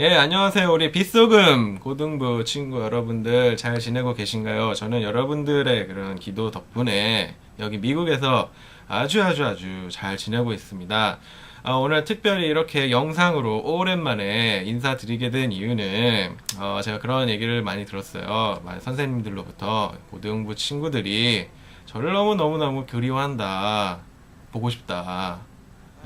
예, 안녕하세요. 우리 빗소금 고등부 친구 여러분들 잘 지내고 계신가요? 저는 여러분들의 그런 기도 덕분에 여기 미국에서 아주 아주 아주 잘 지내고 있습니다. 아, 오늘 특별히 이렇게 영상으로 오랜만에 인사드리게 된 이유는 어, 제가 그런 얘기를 많이 들었어요. 많은 선생님들로부터 고등부 친구들이 저를 너무 너무 너무 그리워한다. 보고 싶다.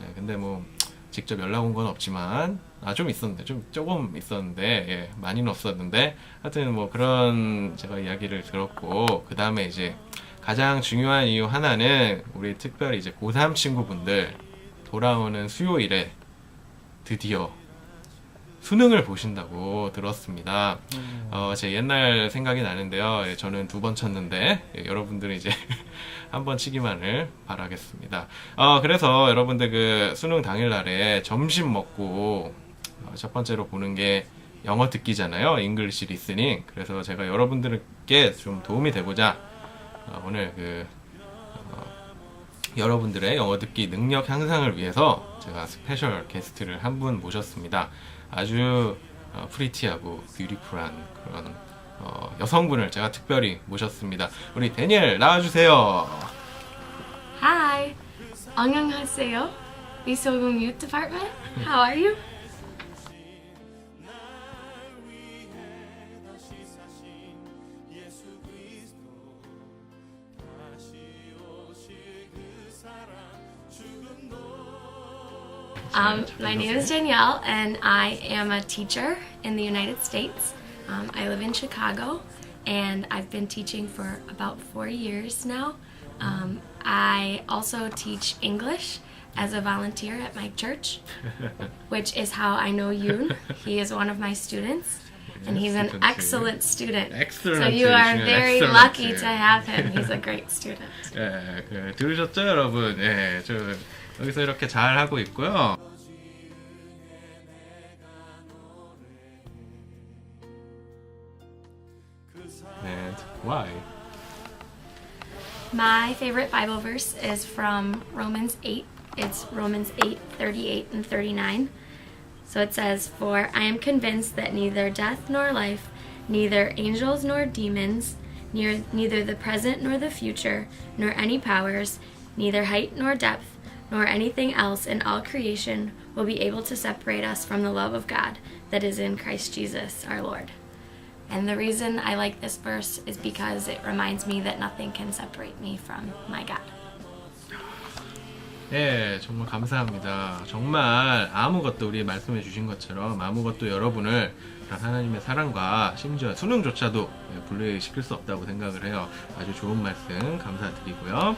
예, 근데 뭐 직접 연락 온 건 없지만 아 좀 있었는데 좀 조금 있었는데 예, 많이는 없었는데 하여튼 뭐 그런 제가 이야기를 들었고 그 다음에 이제 가장 중요한 이유 하나는 우리 특별히 이제 고3 친구분들 돌아오는 수요일에 드디어 수능을 보신다고 들었습니다. 어, 제 옛날 생각이 나는데요. 예, 저는 두 번 쳤는데 예, 여러분들은 이제 한 번 치기만을 바라겠습니다. 어, 그래서 여러분들 그 수능 당일날에 점심 먹고 어, 첫 번째로 보는 게 영어 듣기잖아요. 잉글리시 리스닝. 그래서 제가 여러분들께 좀 도움이 되고자 어, 오늘 그 어, 여러분들의 영어 듣기 능력 향상을 위해서 제가 스페셜 게스트를 한 분 모셨습니다. 아주 어, 프리티하고 뷰티풀한 그런 어, 여성분을 제가 특별히 모셨습니다. 우리 데니엘 나와주세요. Hi, 안녕하세요. 미소금 Youth Department. How are you? Um, my name is Danielle, and I am a teacher in the United States. Um, I live in Chicago, and I've been teaching for about four years now. Um, I also teach English as a volunteer at my church, which is how I know Yoon. He is one of my students, and he's an student. excellent student. Excellent. So you are Yeah, very excellent. lucky to have him. He's a great student. 예, 그, 들으셨죠, 여러분? 예, 저 여기서 이렇게 잘 하고 있고요. And why? My favorite Bible verse is from Romans 8. It's Romans 8 38 and 39. So it says, For I am convinced that neither death nor life, neither angels nor demons, near, neither the present nor the future, nor any powers, neither height nor depth, nor anything else in all creation will be able to separate us from the love of God that is in Christ Jesus our Lord. And the reason I like this verse is because it reminds me that nothing can separate me from my God. 예, 정말 감사합니다. 정말 아무것도 우리 말씀해 주신 것처럼 아무것도 여러분을 하나님의 사랑과 심지어 수능조차도 예, 분리시킬 수 없다고 생각을 해요. 아주 좋은 말씀 감사드리고요.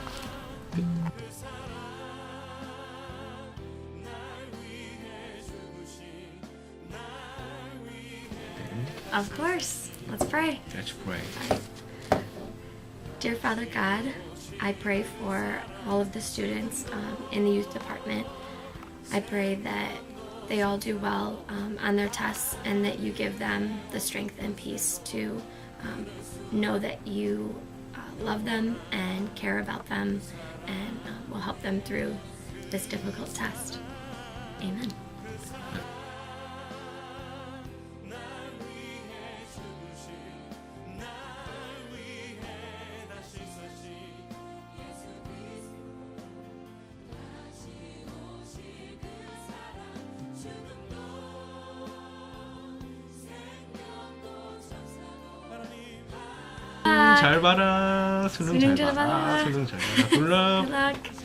Of course. Let's pray. Let's pray. Dear Father God, I pray for all of the students um, in the youth department. I pray that they all do well um, on their tests and that you give them the strength and peace to um, know that you uh, love them and care about them and um, will help them through this difficult test. Amen. 잘 봐라. 수능, 수능 잘 잘 봐라. 봐라. 수능 잘 봐라. luck.